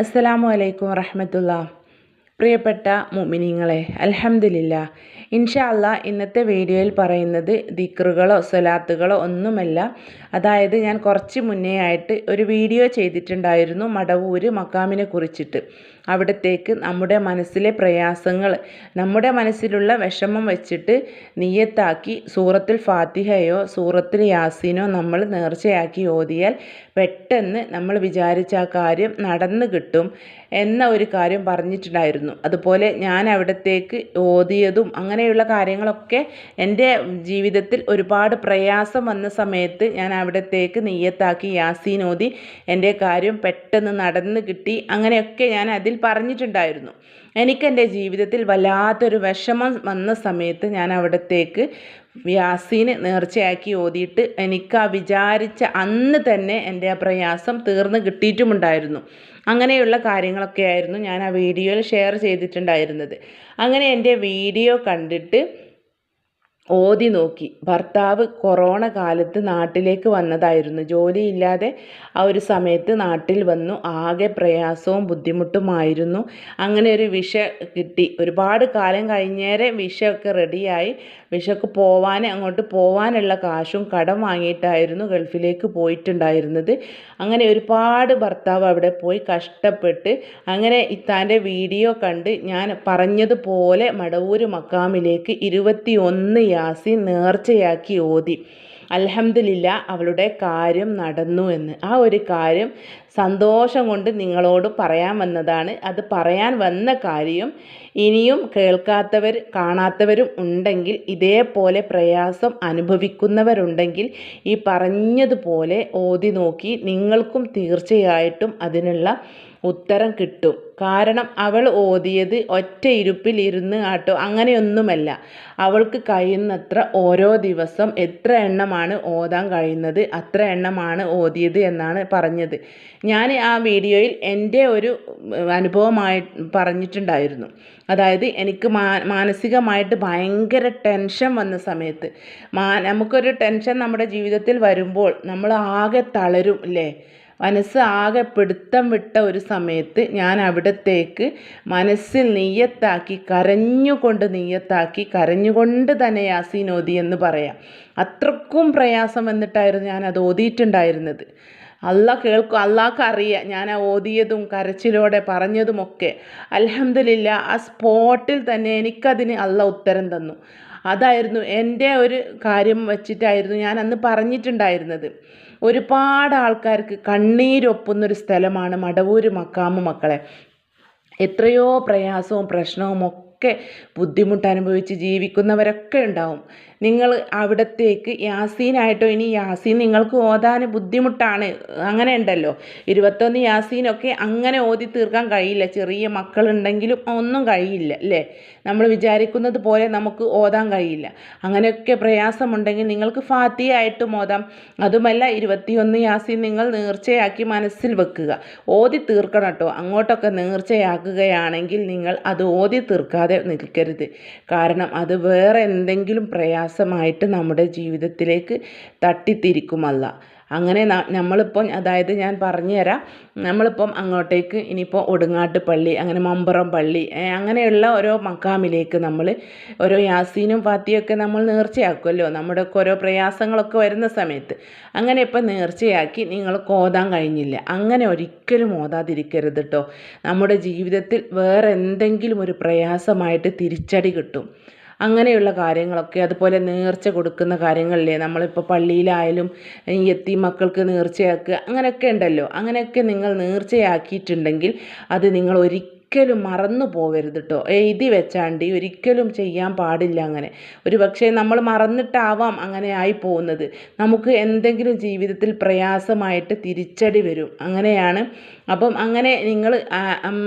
അസ്സലാമു അലൈക്കും വറഹമത്തുള്ള. പ്രിയപ്പെട്ട മുമിനിങ്ങളെ അലഹമില്ല ഇൻഷാ ഇന്നത്തെ വീഡിയോയിൽ പറയുന്നത് ദിക്റുകളോ സ്വലാത്തുകളോ ഒന്നുമല്ല. അതായത് ഞാൻ കുറച്ച് മുന്നേ ആയിട്ട് ഒരു വീഡിയോ ചെയ്തിട്ടുണ്ടായിരുന്നു മടവൂര് മക്കാമിനെ കുറിച്ചിട്ട്. അവിടത്തേക്ക് നമ്മുടെ മനസ്സിലെ പ്രയാസങ്ങൾ നമ്മുടെ മനസ്സിലുള്ള വിഷമം വെച്ചിട്ട് നിയത്താക്കി സൂറത്തിൽ ഫാത്തിഹയോ സൂറത്തിൽ യാസീനോ നമ്മൾ നേർച്ചയാക്കി ഓതിയാൽ പെട്ടെന്ന് നമ്മൾ വിചാരിച്ച ആ കാര്യം നടന്നു കിട്ടും എന്ന ഒരു കാര്യം പറഞ്ഞിട്ടുണ്ടായിരുന്നു. അതുപോലെ ഞാൻ അവിടത്തേക്ക് ഓതിയതും അങ്ങനെയുള്ള കാര്യങ്ങളൊക്കെ എന്റെ ജീവിതത്തിൽ ഒരുപാട് പ്രയാസം വന്ന സമയത്ത് ഞാൻ അവിടത്തേക്ക് നെയ്യത്താക്കി യാസീൻ ഓതി എന്റെ കാര്യം പെട്ടെന്ന് നടന്നു കിട്ടി. അങ്ങനെയൊക്കെ ഞാൻ അതിൽ പറഞ്ഞിട്ടുണ്ടായിരുന്നു. എനിക്കെന്റെ ജീവിതത്തിൽ വല്ലാത്തൊരു വിഷമം വന്ന സമയത്ത് ഞാൻ അവിടത്തേക്ക് വ്യാസീന് നേർച്ചയാക്കി ഓതിയിട്ട് എനിക്ക് ആ വിചാരിച്ച അന്ന് തന്നെ എന്റെ ആ പ്രയാസം തീർന്ന് കിട്ടിയിട്ടുമുണ്ടായിരുന്നു. അങ്ങനെയുള്ള കാര്യങ്ങളൊക്കെ ആയിരുന്നു ഞാൻ ആ വീഡിയോയിൽ ഷെയർ ചെയ്തിട്ടുണ്ടായിരുന്നത്. അങ്ങനെ എന്റെ വീഡിയോ കണ്ടിട്ട് ഓതി നോക്കി. ഭർത്താവ് കൊറോണ കാലത്ത് നാട്ടിലേക്ക് വന്നതായിരുന്നു. ജോലിയില്ലാതെ ആ ഒരു സമയത്ത് നാട്ടിൽ വന്നു. ആകെ പ്രയാസവും ബുദ്ധിമുട്ടുമായിരുന്നു. അങ്ങനെ ഒരു വിഷ കിട്ടി. ഒരുപാട് കാലം കഴിഞ്ഞേരെ വിഷയൊക്കെ റെഡിയായി. വിഷക്ക് പോവാൻ അങ്ങോട്ട് പോവാനുള്ള കാശും കടം വാങ്ങിയിട്ടായിരുന്നു ഗൾഫിലേക്ക് പോയിട്ടുണ്ടായിരുന്നത്. അങ്ങനെ ഒരുപാട് ഭർത്താവ് അവിടെ പോയി കഷ്ടപ്പെട്ട് അങ്ങനെ ഇത്താന്റെ വീഡിയോ കണ്ട് ഞാൻ പറഞ്ഞതുപോലെ മടവൂർ മക്കാമിലേക്ക് ഇരുപത്തി ഒന്ന് യാസീൻ നേർച്ചയാക്കി ഓതി. അലഹമില്ല അവളുടെ കാര്യം നടന്നു എന്ന്. ആ ഒരു കാര്യം സന്തോഷം കൊണ്ട് നിങ്ങളോട് പറയാൻ വന്നതാണ് അത് പറയാൻ വന്ന കാര്യം ഇനിയും കേൾക്കാത്തവർ കാണാത്തവരും ഉണ്ടെങ്കിൽ ഇതേപോലെ പ്രയാസം അനുഭവിക്കുന്നവരുണ്ടെങ്കിൽ ഈ പറഞ്ഞതുപോലെ ഓതി നോക്കി നിങ്ങൾക്കും തീർച്ചയായിട്ടും അതിനുള്ള ഉത്തരം കിട്ടും. കാരണം അവൾ ഓതിയത് ഒറ്റ ഇരുപ്പിൽ ഇരുന്ന് ആട്ടോ. അങ്ങനെയൊന്നുമല്ല. അവൾക്ക് കഴിയുന്നത്ര ഓരോ ദിവസം എത്ര എണ്ണമാണ് ഓതാൻ കഴിയുന്നത് അത്ര എണ്ണമാണ് ഓതിയത് എന്നാണ് പറഞ്ഞത്. ഞാൻ ആ വീഡിയോയിൽ എന്റെ ഒരു അനുഭവമായി പറഞ്ഞിട്ടുണ്ടായിരുന്നു. അതായത് എനിക്ക് മാനസികമായിട്ട് ഭയങ്കര ടെൻഷൻ വന്ന സമയത്ത്. മാ നമുക്കൊരു ടെൻഷൻ നമ്മുടെ ജീവിതത്തിൽ വരുമ്പോൾ നമ്മൾ ആകെ തളരും അല്ലേ മനസ്സ് ആകെ പിടുത്തം വിട്ട ഒരു സമയത്ത് ഞാൻ അവിടത്തേക്ക് മനസ്സിൽ നെയ്യത്താക്കി കരഞ്ഞുകൊണ്ട് നെയ്യത്താക്കി കരഞ്ഞുകൊണ്ട് തന്നെ യാസീൻ ഓതി എന്ന് പറയാം. അത്രക്കും പ്രയാസം വന്നിട്ടായിരുന്നു ഞാൻ അത് ഓതിയിട്ടുണ്ടായിരുന്നത്. അല്ല കേൾക്കും അള്ളാഹ്ക്ക് അറിയാം ഞാൻ ആ ഓതിയതും കരച്ചിലോടെ പറഞ്ഞതുമൊക്കെ. അലഹമില്ല ആ സ്പോട്ടിൽ തന്നെ എനിക്കതിന് അല്ല ഉത്തരം തന്നു. അതായിരുന്നു എന്റെ ഒരു കാര്യം വച്ചിട്ടായിരുന്നു ഞാൻ അന്ന് പറഞ്ഞിട്ടുണ്ടായിരുന്നത്. ഒരുപാട് ആൾക്കാർക്ക് കണ്ണീരൊപ്പുന്നൊരു സ്ഥലമാണ് മടവൂർ മക്കാമ് മക്കളെ. എത്രയോ പ്രയാസവും പ്രശ്നവും ഒക്കെ ബുദ്ധിമുട്ട് അനുഭവിച്ച് ജീവിക്കുന്നവരൊക്കെ ഉണ്ടാവും. നിങ്ങൾ അവിടത്തേക്ക് യാസീനായിട്ടോ ഇനി യാസീൻ നിങ്ങൾക്ക് ഓതാൻ ബുദ്ധിമുട്ടാണ്. അങ്ങനെ ഉണ്ടല്ലോ. ഇരുപത്തൊന്ന് യാസീനൊക്കെ അങ്ങനെ ഓതി തീർക്കാൻ കഴിയില്ല. ചെറിയ മക്കളുണ്ടെങ്കിലും ഒന്നും കഴിയില്ല അല്ലേ? നമ്മൾ വിചാരിക്കുന്നത് പോലെ നമുക്ക് ഓതാൻ കഴിയില്ല. അങ്ങനെയൊക്കെ പ്രയാസമുണ്ടെങ്കിൽ നിങ്ങൾക്ക് ഫാത്തിയായിട്ടും ഓതാം. അതുമല്ല ഇരുപത്തിയൊന്ന് യാസീൻ നിങ്ങൾ നേർച്ചയാക്കി മനസ്സിൽ വെക്കുക. ഓതി തീർക്കണം കേട്ടോ. അങ്ങോട്ടൊക്കെ നേർച്ചയാക്കുകയാണെങ്കിൽ നിങ്ങൾ അത് ഓതി തീർക്കാതെ നിൽക്കരുത്. കാരണം അത് വേറെ എന്തെങ്കിലും പ്രയാസം പ്രയാസമായിട്ട് നമ്മുടെ ജീവിതത്തിലേക്ക് തട്ടിത്തിരിക്കുമല്ല. അങ്ങനെ നമ്മളിപ്പം അതായത് ഞാൻ പറഞ്ഞു തരാം നമ്മളിപ്പം അങ്ങോട്ടേക്ക് ഇനിയിപ്പോൾ ഒടുങ്ങാട്ട് പള്ളി അങ്ങനെ മമ്പറം പള്ളി അങ്ങനെയുള്ള ഓരോ മക്കാമിലേക്ക് നമ്മൾ ഓരോ യാസീനും ഫാത്തിയൊക്കെ നമ്മൾ നേർച്ചയാക്കുമല്ലോ നമ്മുടെ ഓരോ പ്രയാസങ്ങളൊക്കെ വരുന്ന സമയത്ത്. അങ്ങനെ ഇപ്പം നേർച്ചയാക്കി നിങ്ങൾ ഓതാൻ കഴിഞ്ഞില്ല. അങ്ങനെ ഒരിക്കലും ഓതാതിരിക്കരുത് കേട്ടോ നമ്മുടെ ജീവിതത്തിൽ വേറെ എന്തെങ്കിലും ഒരു പ്രയാസമായിട്ട് തിരിച്ചടി കിട്ടും. അങ്ങനെയുള്ള കാര്യങ്ങളൊക്കെ അതുപോലെ നേർച്ച കൊടുക്കുന്ന കാര്യങ്ങളില്ലേ നമ്മളിപ്പോൾ പള്ളിയിലായാലും എത്തി മക്കൾക്ക് നേർച്ചയാക്കുക അങ്ങനെയൊക്കെ ഉണ്ടല്ലോ. അങ്ങനെയൊക്കെ നിങ്ങൾ നേർച്ചയാക്കിയിട്ടുണ്ടെങ്കിൽ അത് നിങ്ങൾ ഒരിക്കലും ഒരിക്കലും മറന്നു പോകരുത് കേട്ടോ എഴുതി വെച്ചാണ്ട് ഒരിക്കലും ചെയ്യാൻ പാടില്ല അങ്ങനെ. ഒരു പക്ഷേ നമ്മൾ മറന്നിട്ടാവാം അങ്ങനെ ആയി പോകുന്നത്. നമുക്ക് എന്തെങ്കിലും ജീവിതത്തിൽ പ്രയാസമായിട്ട് തിരിച്ചടി വരും. അങ്ങനെയാണ്. അപ്പം അങ്ങനെ നിങ്ങൾ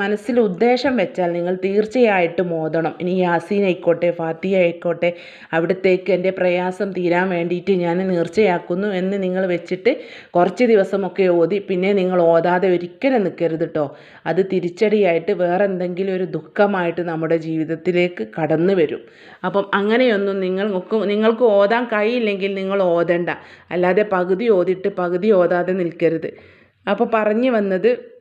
മനസ്സിൽ ഉദ്ദേശം വെച്ചാൽ നിങ്ങൾ തീർച്ചയായിട്ടും ഓതണം. ഇനി യാസീൻ ആയിക്കോട്ടെ ഫാത്തി ആയിക്കോട്ടെ അവിടത്തേക്ക് എന്റെ പ്രയാസം തീരാൻ വേണ്ടിയിട്ട് ഞാൻ നേർച്ചയാക്കുന്നു എന്ന് നിങ്ങൾ വെച്ചിട്ട് കുറച്ച് ദിവസമൊക്കെ ഓതി. പിന്നെ നിങ്ങൾ ഓതാതെ ഒരിക്കലും നിൽക്കരുത് കേട്ടോ അത് തിരിച്ചടിയായിട്ട് വേറെ എന്തെങ്കിലും ഒരു ദുഃഖമായിട്ട് നമ്മുടെ ജീവിതത്തിലേക്ക് കടന്നു വരും. അപ്പം അങ്ങനെയൊന്നും നിങ്ങൾ നിങ്ങൾക്ക് ഓതാൻ കഴിയില്ലെങ്കിൽ നിങ്ങൾ ഓതണ്ട. അല്ലാതെ പകുതി ഓതിട്ട് പകുതി ഓതാതെ നിൽക്കരുത്. അപ്പോൾ പറഞ്ഞു വന്നത്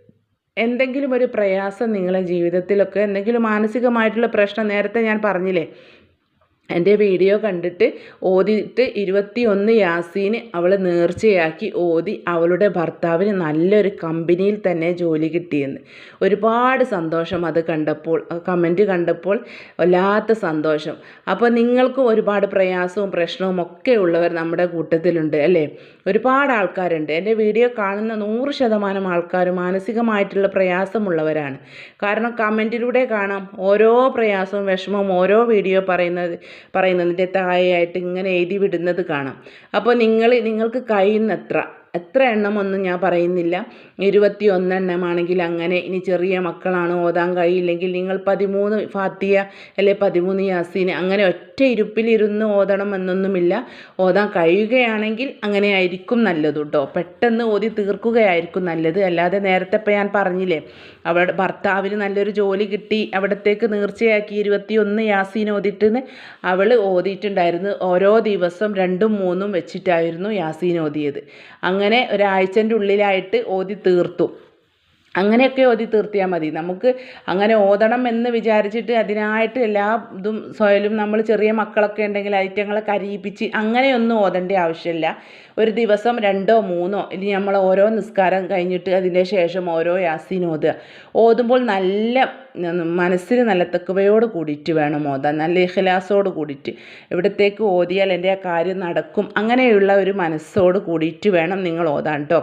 എന്തെങ്കിലും ഒരു പ്രയാസം നിങ്ങളെ ജീവിതത്തിലൊക്കെ എന്തെങ്കിലും മാനസികമായിട്ടുള്ള പ്രശ്നം നേരത്തെ ഞാൻ പറഞ്ഞില്ലേ? എന്റെ വീഡിയോ കണ്ടിട്ട് ഓതിയിട്ട് ഇരുപത്തിയൊന്ന് യാസീന് അവൾ നേർച്ചയാക്കി ഓതി അവളുടെ ഭർത്താവിന് നല്ലൊരു കമ്പനിയിൽ തന്നെ ജോലി കിട്ടിയെന്ന്. ഒരുപാട് സന്തോഷം അത് കണ്ടപ്പോൾ കമന്റ് കണ്ടപ്പോൾ വല്ലാത്ത സന്തോഷം. അപ്പോൾ നിങ്ങൾക്കും ഒരുപാട് പ്രയാസവും പ്രശ്നവും ഒക്കെ ഉള്ളവർ നമ്മുടെ കൂട്ടത്തിലുണ്ട് അല്ലേ? ഒരുപാട് ആൾക്കാരുണ്ട്. എന്റെ വീഡിയോ കാണുന്ന നൂറ് ശതമാനം ആൾക്കാർ മാനസികമായിട്ടുള്ള പ്രയാസമുള്ളവരാണ്. കാരണം കമന്റിലൂടെ കാണാം. ഓരോ പ്രയാസവും വിഷമവും ഓരോ വീഡിയോ പറയുന്നത് പറയുന്നതിന്റെ താഴെയായിട്ട് ഇങ്ങനെ എഴുതി വിടുന്നത് കാണാം. അപ്പോൾ നിങ്ങൾ നിങ്ങൾക്ക് കഴിയുന്നത്ര എത്ര എണ്ണമൊന്നും ഞാൻ പറയുന്നില്ല. ഇരുപത്തി ഒന്നെണ്ണമാണെങ്കിൽ അങ്ങനെ ഇനി ചെറിയ മക്കളാണ് ഓതാൻ കഴിയില്ലെങ്കിൽ നിങ്ങൾ പതിമൂന്ന് ഫാത്തിയ അല്ലെ പതിമൂന്ന് യാസീന് അങ്ങനെ ഒറ്റ ഇരുപ്പിലിരുന്ന് ഓതണം എന്നൊന്നുമില്ല. ഓതാൻ കഴിയുകയാണെങ്കിൽ അങ്ങനെ ആയിരിക്കും നല്ലത് കേട്ടോ പെട്ടെന്ന് ഓതി തീർക്കുകയായിരിക്കും നല്ലത്. അല്ലാതെ നേരത്തെ ഇപ്പം ഞാൻ പറഞ്ഞില്ലേ അവിടെ ഭർത്താവിന് നല്ലൊരു ജോലി കിട്ടി അവിടത്തേക്ക് നീർച്ചയാക്കി ഇരുപത്തി ഒന്ന് യാസീൻ ഓതിട്ടെന്ന് അവൾ ഓതിയിട്ടുണ്ടായിരുന്നു. ഓരോ ദിവസം രണ്ടും മൂന്നും വെച്ചിട്ടായിരുന്നു യാസീൻ ഓതിയത്. അങ്ങനെ ഒരാഴ്ചന്റെ ഉള്ളിലായിട്ട് ഓതി തീർത്തു. അങ്ങനെയൊക്കെ ഓതി തീർത്തിയാൽ മതി. നമുക്ക് അങ്ങനെ ഓതണം എന്ന് വിചാരിച്ചിട്ട് അതിനായിട്ട് എല്ലാ ഇതും സ്വയലും നമ്മൾ ചെറിയ മക്കളൊക്കെ ഉണ്ടെങ്കിൽ ഐറ്റങ്ങളെ കരയിപ്പിച്ച് അങ്ങനെയൊന്നും ഓതേണ്ട ആവശ്യമില്ല. ഒരു ദിവസം രണ്ടോ മൂന്നോ ഇനി നമ്മൾ ഓരോ നിസ്കാരം കഴിഞ്ഞിട്ട് അതിന്റെ ശേഷം ഓരോ യാസീൻ ഓതുക. ഓതുമ്പോൾ നല്ല മനസ്സിന് നല്ല തെക്കുവയോട് കൂടിയിട്ട് വേണം ഓതാൻ നല്ല ഇഖലാസോട് കൂടിയിട്ട്. ഇവിടത്തേക്ക് ഓതിയാൽ എന്റെ ആ കാര്യം നടക്കും അങ്ങനെയുള്ള ഒരു മനസ്സോട് കൂടിയിട്ട് വേണം നിങ്ങൾ ഓതാൻ കേട്ടോ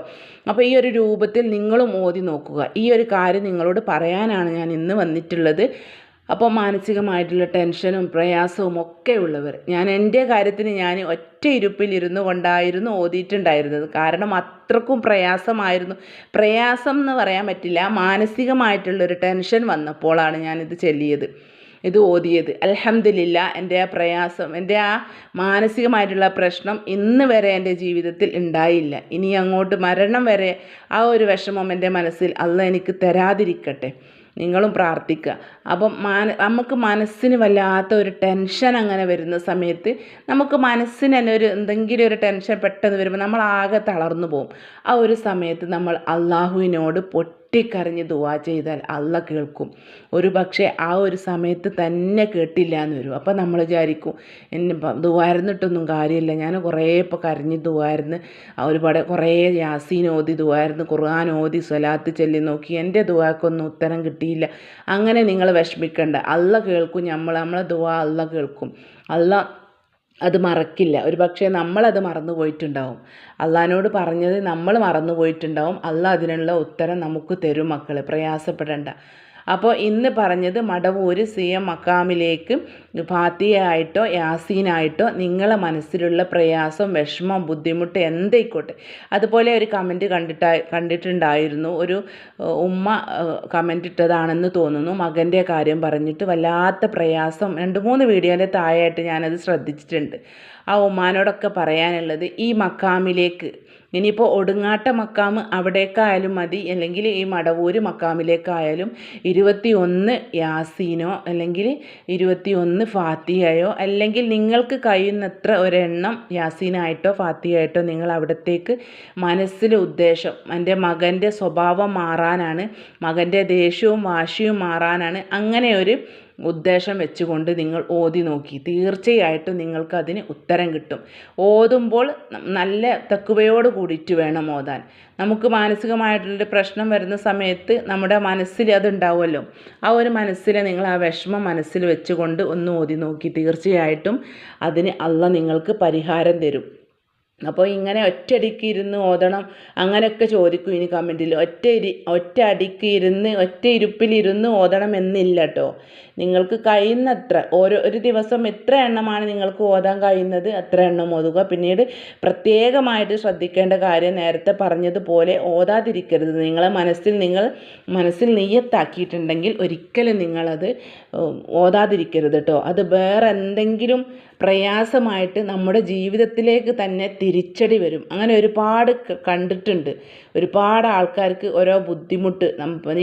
അപ്പോൾ ഈ ഒരു രൂപത്തിൽ നിങ്ങളും ഓതി നോക്കുക. ഈ ഒരു കാര്യം നിങ്ങളോട് പറയാനാണ് ഞാൻ ഇന്ന് വന്നിട്ടുള്ളത്. അപ്പോൾ മാനസികമായിട്ടുള്ള ടെൻഷനും പ്രയാസവും ഒക്കെ ഉള്ളവർ ഞാൻ എന്റെ കാര്യത്തിന് ഞാൻ ഒറ്റ ഇരുപ്പിൽ ഇരുന്നു കൊണ്ടായിരുന്നു ഓതിയിട്ടുണ്ടായിരുന്നത്. കാരണം അത്രക്കും പ്രയാസമായിരുന്നു. പ്രയാസം എന്ന് പറയാൻ പറ്റില്ല. മാനസികമായിട്ടുള്ളൊരു ടെൻഷൻ വന്നപ്പോഴാണ് ഞാനിത് ചൊല്ലിയത്. ഇത് ഓതിയത്. അലഹമില്ല എന്റെ ആ പ്രയാസം എന്റെ ആ മാനസികമായിട്ടുള്ള പ്രശ്നം ഇന്ന് വരെ എന്റെ ജീവിതത്തിൽ ഉണ്ടായില്ല. ഇനി അങ്ങോട്ട് മരണം വരെ ആ ഒരു വിഷമം എന്റെ മനസ്സിൽ അല്ല എനിക്ക് തരാതിരിക്കട്ടെ. നിങ്ങളും പ്രാർത്ഥിക്കുക. അപ്പം മാന നമുക്ക് മനസ്സിന് വല്ലാത്ത ഒരു ടെൻഷൻ അങ്ങനെ വരുന്ന സമയത്ത് നമുക്ക് മനസ്സിന് തന്നെ ഒരു എന്തെങ്കിലും ഒരു ടെൻഷൻ പെട്ടെന്ന് വരുമ്പോൾ നമ്മൾ ആകെ തളർന്നു പോകും. ആ ഒരു സമയത്ത് നമ്മൾ അള്ളാഹുവിനോട് പൊട്ടി പൊട്ടിക്കരഞ്ഞ് ദുവാ ചെയ്താൽ അല്ല കേൾക്കും. ഒരു പക്ഷേ ആ ഒരു സമയത്ത് തന്നെ കേട്ടില്ല എന്ന് വരും. അപ്പോൾ നമ്മൾ വിചാരിക്കും എന്നെ ദുവായിരുന്നിട്ടൊന്നും കാര്യമില്ല. ഞാൻ കുറേ ഇപ്പോൾ കരഞ്ഞ് ദുവായിരുന്നു. ഒരുപാട് കുറേ യാസീൻ ഓതി ദുവായിരുന്നു. ഖുർആൻ ഓതി സ്വലാത്ത് ചെല്ലി നോക്കി. എന്റെ ദുവാക്കൊന്നും ഉത്തരം കിട്ടിയില്ല. അങ്ങനെ നിങ്ങൾ വിഷമിക്കേണ്ട. അല്ല കേൾക്കും. നമ്മൾ നമ്മളെ ദുവാ അല്ല കേൾക്കും. അല്ല അത് മറക്കില്ല. ഒരു പക്ഷേ നമ്മളത് മറന്നു പോയിട്ടുണ്ടാവും. അള്ളഹാനോട് പറഞ്ഞത് നമ്മൾ മറന്നു പോയിട്ടുണ്ടാവും. അള്ളാഹ് അതിനുള്ള ഉത്തരം നമുക്ക് തരും മക്കളെ. പ്രയാസപ്പെടേണ്ട. അപ്പോൾ ഇന്ന് പറഞ്ഞത് മടവൂര് സി എം മക്കാമിലേക്ക് ഫാത്തിയായിട്ടോ യാസീനായിട്ടോ നിങ്ങളെ മനസ്സിലുള്ള പ്രയാസം വിഷമം ബുദ്ധിമുട്ട് എന്തായിക്കോട്ടെ. അതുപോലെ ഒരു കമന്റ് കണ്ടിട്ടാ കണ്ടിട്ടുണ്ടായിരുന്നു. ഒരു ഉമ്മ കമന്റ് ഇട്ടതാണെന്ന് തോന്നുന്നു. മകന്റെ കാര്യം പറഞ്ഞിട്ട് വല്ലാത്ത പ്രയാസം. രണ്ട് മൂന്ന് വീഡിയോന്റെ താഴെയായിട്ട് ഞാനത് ശ്രദ്ധിച്ചിട്ടുണ്ട്. ആ ഉമ്മാനോടൊക്കെ പറയാനുള്ളത് ഈ മക്കാമിലേക്ക് ഇനിയിപ്പോൾ ഒടുങ്ങാട്ട മക്കാമ് അവിടേക്കായാലും മതി. അല്ലെങ്കിൽ ഈ മടവൂര് മക്കാമിലേക്കായാലും ഇരുപത്തി ഒന്ന് യാസീനോ അല്ലെങ്കിൽ ഇരുപത്തി ഒന്ന് ഫാത്തിയയോ അല്ലെങ്കിൽ നിങ്ങൾക്ക് കഴിയുന്നത്ര ഒരെണ്ണം യാസീനായിട്ടോ ഫാത്തിയായിട്ടോ നിങ്ങൾ അവിടത്തേക്ക് മനസ്സിലെ ഉദ്ദേശം എന്റെ മകന്റെ സ്വഭാവം മാറാനാണ് മകന്റെ ദേഷ്യവും വാശിയും മാറാനാണ്. അങ്ങനെ ഒരു ഉദ്ദേശം വെച്ചുകൊണ്ട് നിങ്ങൾ ഓതി നോക്കി. തീർച്ചയായിട്ടും നിങ്ങൾക്ക് അതിന് ഉത്തരം കിട്ടും. ഓതുമ്പോൾ നല്ല തക്കുവയോട് കൂടിയിട്ട് വേണം ഓതാൻ. നമുക്ക് മാനസികമായിട്ടുള്ളൊരു പ്രശ്നം വരുന്ന സമയത്ത് നമ്മുടെ മനസ്സിൽ അതുണ്ടാവുമല്ലോ. ആ ഒരു മനസ്സിൽ നിങ്ങൾ ആ വിഷമം മനസ്സിൽ വെച്ചുകൊണ്ട് ഒന്ന് ഓതി നോക്കി. തീർച്ചയായിട്ടും അതിന് അള്ള നിങ്ങൾക്ക് പരിഹാരം തരും. അപ്പോൾ ഇങ്ങനെ ഒറ്റയടിക്ക് ഇരുന്ന് ഓതണം. അങ്ങനെയൊക്കെ ചോദിക്കും ഇനി കമന്റിൽ. ഒറ്റ ഇരി ഒറ്റ അടിക്ക് ഇരുന്ന് ഒറ്റ ഇരുപ്പിലിരുന്ന് ഓതണം എന്നില്ല കേട്ടോ. നിങ്ങൾക്ക് കഴിയുന്നത്ര ഓരോ ഒരു ദിവസം എത്ര എണ്ണമാണ് നിങ്ങൾക്ക് ഓതാൻ കഴിയുന്നത് അത്ര എണ്ണം ഓതുക. പിന്നീട് പ്രത്യേകമായിട്ട് ശ്രദ്ധിക്കേണ്ട കാര്യം നേരത്തെ പറഞ്ഞതുപോലെ ഓതാതിരിക്കരുത്. നിങ്ങളെ മനസ്സിൽ നിങ്ങൾ മനസ്സിൽ നെയ്യത്താക്കിയിട്ടുണ്ടെങ്കിൽ ഒരിക്കലും നിങ്ങളത് ഓതാതിരിക്കരുത് കേട്ടോ. അത് വേറെ എന്തെങ്കിലും പ്രയാസമായിട്ട് നമ്മുടെ ജീവിതത്തിലേക്ക് തന്നെ തിരിച്ചടി വരും. അങ്ങനെ ഒരുപാട് കണ്ടിട്ടുണ്ട്. ഒരുപാട് ആൾക്കാർക്ക് ഓരോ ബുദ്ധിമുട്ട്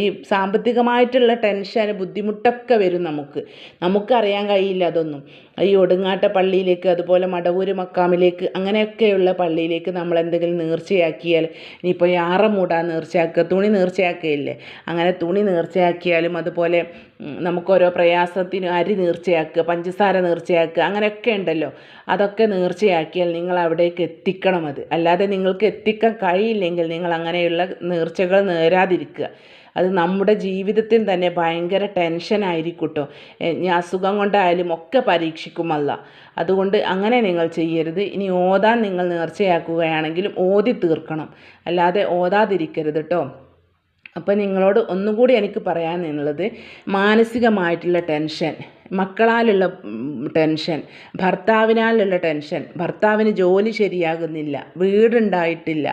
ഈ സാമ്പത്തികമായിട്ടുള്ള ടെൻഷൻ ബുദ്ധിമുട്ടൊക്കെ വരും നമുക്ക്. നമുക്കറിയാൻ കഴിയില്ല അതൊന്നും. ഈ ഒടുങ്ങാട്ട പള്ളിയിലേക്ക് അതുപോലെ മടവൂര് മക്കാമിലേക്ക് അങ്ങനെയൊക്കെയുള്ള പള്ളിയിലേക്ക് നമ്മൾ എന്തെങ്കിലും നേർച്ചയാക്കിയാൽ ഇനിയിപ്പോൾ യാറ മൂടാൻ നേർച്ചയാക്കുക തുണി നേർച്ചയാക്കുകയില്ലേ? അങ്ങനെ തുണി നേർച്ചയാക്കിയാലും അതുപോലെ നമുക്കോരോ പ്രയാസത്തിന് അരി നീർച്ചയാക്കുക പഞ്ചസാര നേർച്ചയാക്കുക അങ്ങനെയൊക്കെ ഉണ്ടല്ലോ. അതൊക്കെ നീർച്ചയാക്കിയാൽ നിങ്ങൾ അവിടേക്ക് എത്തിക്കണം അത്. അല്ലാതെ നിങ്ങൾക്ക് എത്തിക്കാൻ കഴിയില്ലെങ്കിൽ നിങ്ങൾ അങ്ങനെയുള്ള നേർച്ചകൾ നേരാതിരിക്കുക. അത് നമ്മുടെ ജീവിതത്തിൽ തന്നെ ഭയങ്കര ടെൻഷനായിരിക്കും കേട്ടോ അസുഖം കൊണ്ടായാലും ഒക്കെ പരീക്ഷിക്കുമല്ല അതുകൊണ്ട് അങ്ങനെ നിങ്ങൾ ചെയ്യരുത്. ഇനി ഓതാൻ നിങ്ങൾ നേർച്ചയാക്കുകയാണെങ്കിലും ഓതി തീർക്കണം. അല്ലാതെ ഓതാതിരിക്കരുത് കേട്ടോ അപ്പോൾ നിങ്ങളോട് ഒന്നുകൂടി എനിക്ക് പറയാനുള്ളത് മാനസികമായിട്ടുള്ള ടെൻഷൻ മക്കളാലുള്ള ടെൻഷൻ ഭർത്താവിനാലുള്ള ടെൻഷൻ ഭർത്താവിന് ജോലി ശരിയാകുന്നില്ല വീടുണ്ടായിട്ടില്ല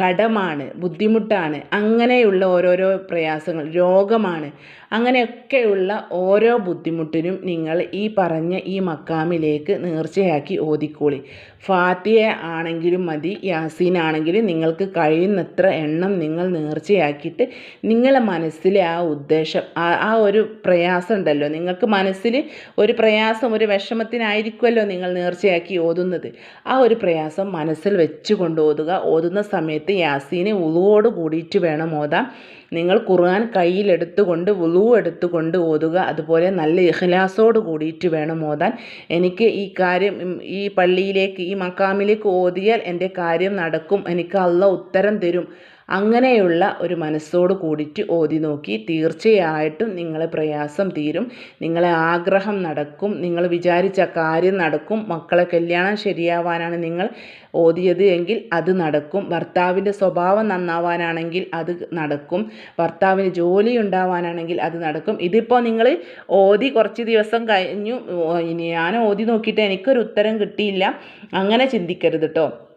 കടമാണ് ബുദ്ധിമുട്ടാണ് അങ്ങനെയുള്ള ഓരോരോ പ്രയാസങ്ങൾ രോഗമാണ് അങ്ങനെയൊക്കെയുള്ള ഓരോ ബുദ്ധിമുട്ടിനും നിങ്ങൾ ഈ പറഞ്ഞ ഈ മക്കാമിലേക്ക് നേർച്ചയാക്കി ഓതിക്കോളി. ഫാത്തിയ ആണെങ്കിലും മതി യാസീൻ ആണെങ്കിലും നിങ്ങൾക്ക് കഴിയുന്നത്ര എണ്ണം നിങ്ങൾ നേർച്ചയാക്കിയിട്ട് നിങ്ങളെ മനസ്സിലെ ആ ഉദ്ദേശം ആ ഒരു പ്രയാസം ഉണ്ടല്ലോ. നിങ്ങൾക്ക് മനസ്സിൽ ഒരു പ്രയാസം ഒരു വിഷമത്തിനായിരിക്കുമല്ലോ നിങ്ങൾ നേർച്ചയാക്കി ഓതുന്നത്. ആ ഒരു പ്രയാസം മനസ്സിൽ വെച്ചുകൊണ്ട് ഓതുക. ഓതുന്ന സമയത്ത് യാസീനെ ഉളുവോട് കൂടിയിട്ട് വേണം ഓതാൻ. നിങ്ങൾ ഖുർആൻ കയ്യിലെടുത്തുകൊണ്ട് വുളു എടുത്തുകൊണ്ട് ഓതുക. അതുപോലെ നല്ല ഇഖ്ലാസോട് കൂടിയിട്ട് വേണം ഓതാൻ. എനിക്ക് ഈ കാര്യം ഈ പള്ളിയിലേക്ക് ഈ മക്കാമിലേക്ക് ഓതിയാൽ എന്റെ കാര്യം നടക്കും. എനിക്ക് അള്ള ഉത്തരം തരും. അങ്ങനെയുള്ള ഒരു മനസ്സോട് കൂടിയിട്ട് ഓതി നോക്കി തീർച്ചയായിട്ടും നിങ്ങളെ പ്രയാസം തീരും. നിങ്ങളെ ആഗ്രഹം നടക്കും. നിങ്ങൾ വിചാരിച്ച കാര്യം നടക്കും. മക്കളെ കല്യാണം ശരിയാവാനാണ് നിങ്ങൾ ഓതിയത് എങ്കിൽ അത് നടക്കും. ഭർത്താവിന്റെ സ്വഭാവം നന്നാവാനാണെങ്കിൽ അത് നടക്കും. ഭർത്താവിന് ജോലി ഉണ്ടാവാനാണെങ്കിൽ അത് നടക്കും. ഇതിപ്പോൾ നിങ്ങൾ ഓതി കുറച്ച് ദിവസം കഴിഞ്ഞു. ഞാൻ ഓതി നോക്കിയിട്ട് എനിക്കൊരു ഉത്തരം കിട്ടിയില്ല. അങ്ങനെ ചിന്തിക്കരുത് കേട്ടോ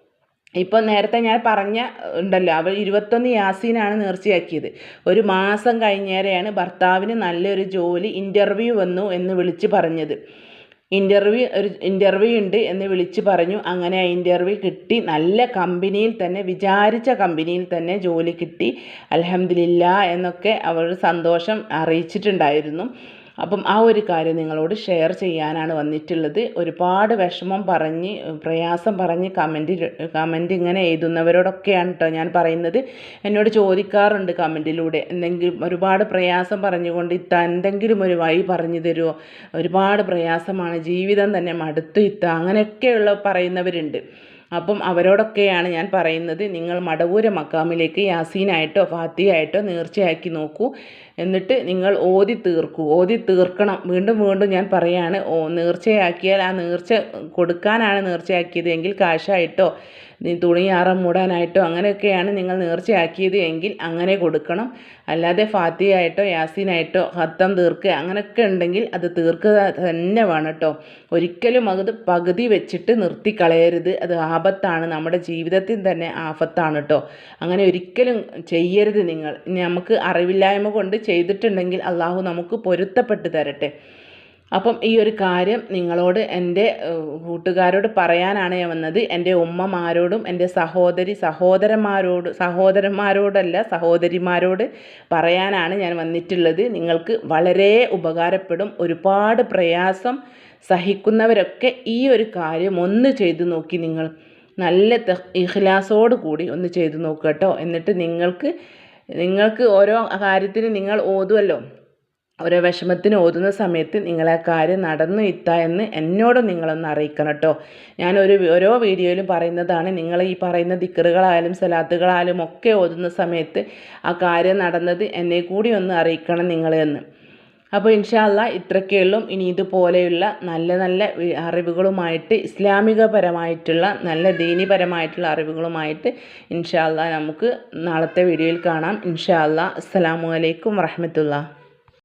ഇപ്പോൾ നേരത്തെ ഞാൻ പറഞ്ഞ ഉണ്ടല്ലോ അവൾ ഇരുപത്തൊന്ന് യാസീനാണ് നേർച്ചയാക്കിയത്. ഒരു മാസം കഴിഞ്ഞേരെയാണ് ഭർത്താവിന് നല്ലൊരു ജോലി ഇന്റർവ്യൂ വന്നു എന്ന് വിളിച്ച് പറഞ്ഞത്. ഇന്റർവ്യൂ ഒരു ഇന്റർവ്യൂ ഉണ്ട് എന്ന് വിളിച്ച് പറഞ്ഞു. അങ്ങനെ ആ ഇന്റർവ്യൂ കിട്ടി. നല്ല കമ്പനിയിൽ തന്നെ വിചാരിച്ച കമ്പനിയിൽ തന്നെ ജോലി കിട്ടി. അലഹമില്ല എന്നൊക്കെ അവൾ സന്തോഷം അറിയിച്ചിട്ടുണ്ടായിരുന്നു. അപ്പം ആ ഒരു കാര്യം നിങ്ങളോട് ഷെയർ ചെയ്യാനാണ് വന്നിട്ടുള്ളത്. ഒരുപാട് വിഷമം പറഞ്ഞ് പ്രയാസം പറഞ്ഞ് കമന്റ് കമന്റ് ഇങ്ങനെ എഴുതുന്നവരോടൊക്കെയാണ് കേട്ടോ ഞാൻ പറയുന്നത്. എന്നോട് ചോദിക്കാറുണ്ട് കമന്റിലൂടെ എന്തെങ്കിലും ഒരുപാട് പ്രയാസം പറഞ്ഞുകൊണ്ട് ഇത്ത എന്തെങ്കിലും ഒരു വഴി പറഞ്ഞു തരുമോ ഒരുപാട് പ്രയാസമാണ്. ജീവിതം തന്നെ മടുത്തു ഇത്ത അങ്ങനെയൊക്കെയുള്ള പറയുന്നവരുണ്ട്. അപ്പം അവരോടൊക്കെയാണ് ഞാൻ പറയുന്നത് നിങ്ങൾ മടവൂര മക്കാമിലേക്ക് യാസീനായിട്ടോ ഫാത്തിയായിട്ടോ നേർച്ചയാക്കി നോക്കൂ. എന്നിട്ട് നിങ്ങൾ ഓതി തീർക്കൂ. ഓതി തീർക്കണം. വീണ്ടും വീണ്ടും ഞാൻ പറയാണ് ഓ നേർച്ചയാക്കിയാൽ ആ നേർച്ച കൊടുക്കാനാണ് നേർച്ചയാക്കിയത്. എങ്കിൽ കാശായിട്ടോ തുണി ആറം മൂടാനായിട്ടോ അങ്ങനെയൊക്കെയാണ് നിങ്ങൾ നേർച്ചയാക്കിയത് എങ്കിൽ അങ്ങനെ കൊടുക്കണം. അല്ലാതെ ഫാത്തിയായിട്ടോ യാസീനായിട്ടോ ഹത്തം തീർക്കുക അങ്ങനെയൊക്കെ ഉണ്ടെങ്കിൽ അത് തീർക്കുക തന്നെ വേണം കേട്ടോ. ഒരിക്കലും അത് പകുതി വെച്ചിട്ട് നിർത്തിക്കളയരുത്. അത് ആപത്താണ്. നമ്മുടെ ജീവിതത്തിൽ തന്നെ ആപത്താണ് കേട്ടോ. അങ്ങനെ ഒരിക്കലും ചെയ്യരുത് നിങ്ങൾ. നമുക്ക് അറിവില്ലായ്മ കൊണ്ട് ചെയ്തിട്ടുണ്ടെങ്കിൽ അള്ളാഹു നമുക്ക് പൊരുത്തപ്പെട്ട് തരട്ടെ. അപ്പം ഈ ഒരു കാര്യം നിങ്ങളോട് എന്റെ കൂട്ടുകാരോട് പറയാനാണ് ഞാൻ വന്നത്. എന്റെ ഉമ്മമാരോടും എന്റെ സഹോദരി സഹോദരന്മാരോട് സഹോദരന്മാരോടല്ല സഹോദരിമാരോട് പറയാനാണ് ഞാൻ വന്നിട്ടുള്ളത്. നിങ്ങൾക്ക് വളരെ ഉപകാരപ്പെടും. ഒരുപാട് പ്രയാസം സഹിക്കുന്നവരൊക്കെ ഈ ഒരു കാര്യം ഒന്ന് ചെയ്തു നോക്കി നിങ്ങൾ. നല്ല ഇഖ്ലാസോട് കൂടി ഒന്ന് ചെയ്തു നോക്കുക കേട്ടോ. എന്നിട്ട് നിങ്ങൾക്ക് നിങ്ങൾക്ക് ഓരോ കാര്യത്തിന് നിങ്ങൾ ഓതുമല്ലോ ഓരോ വിഷമത്തിന് ഓതുന്ന സമയത്ത് നിങ്ങളെ കാര്യം നടന്നു ഇത്ത എന്ന് എന്നോട് നിങ്ങളൊന്ന് അറിയിക്കണം കേട്ടോ ഞാനൊരു ഓരോ വീഡിയോയിലും പറയുന്നതാണ് നിങ്ങൾ ഈ പറയുന്ന ദിക്കറുകളായാലും സലാത്തുകളായാലും ഒക്കെ ഓതുന്ന സമയത്ത് ആ കാര്യം നടന്നത് എന്നെ കൂടി ഒന്ന് അറിയിക്കണം നിങ്ങൾ എന്ന്. അപ്പോൾ ഇൻഷാല്ല ഇത്രയ്ക്കുള്ളൂ ഇനി ഇതുപോലെയുള്ള നല്ല നല്ല അറിവുകളുമായിട്ട് ഇസ്ലാമികപരമായിട്ടുള്ള നല്ല ദീനിപരമായിട്ടുള്ള അറിവുകളുമായിട്ട് ഇൻഷാല്ല നമുക്ക് നാളത്തെ വീഡിയോയിൽ കാണാം. ഇൻഷാല്ല. അസ്സാം വലൈക്കും വറഹമത്തുള്ള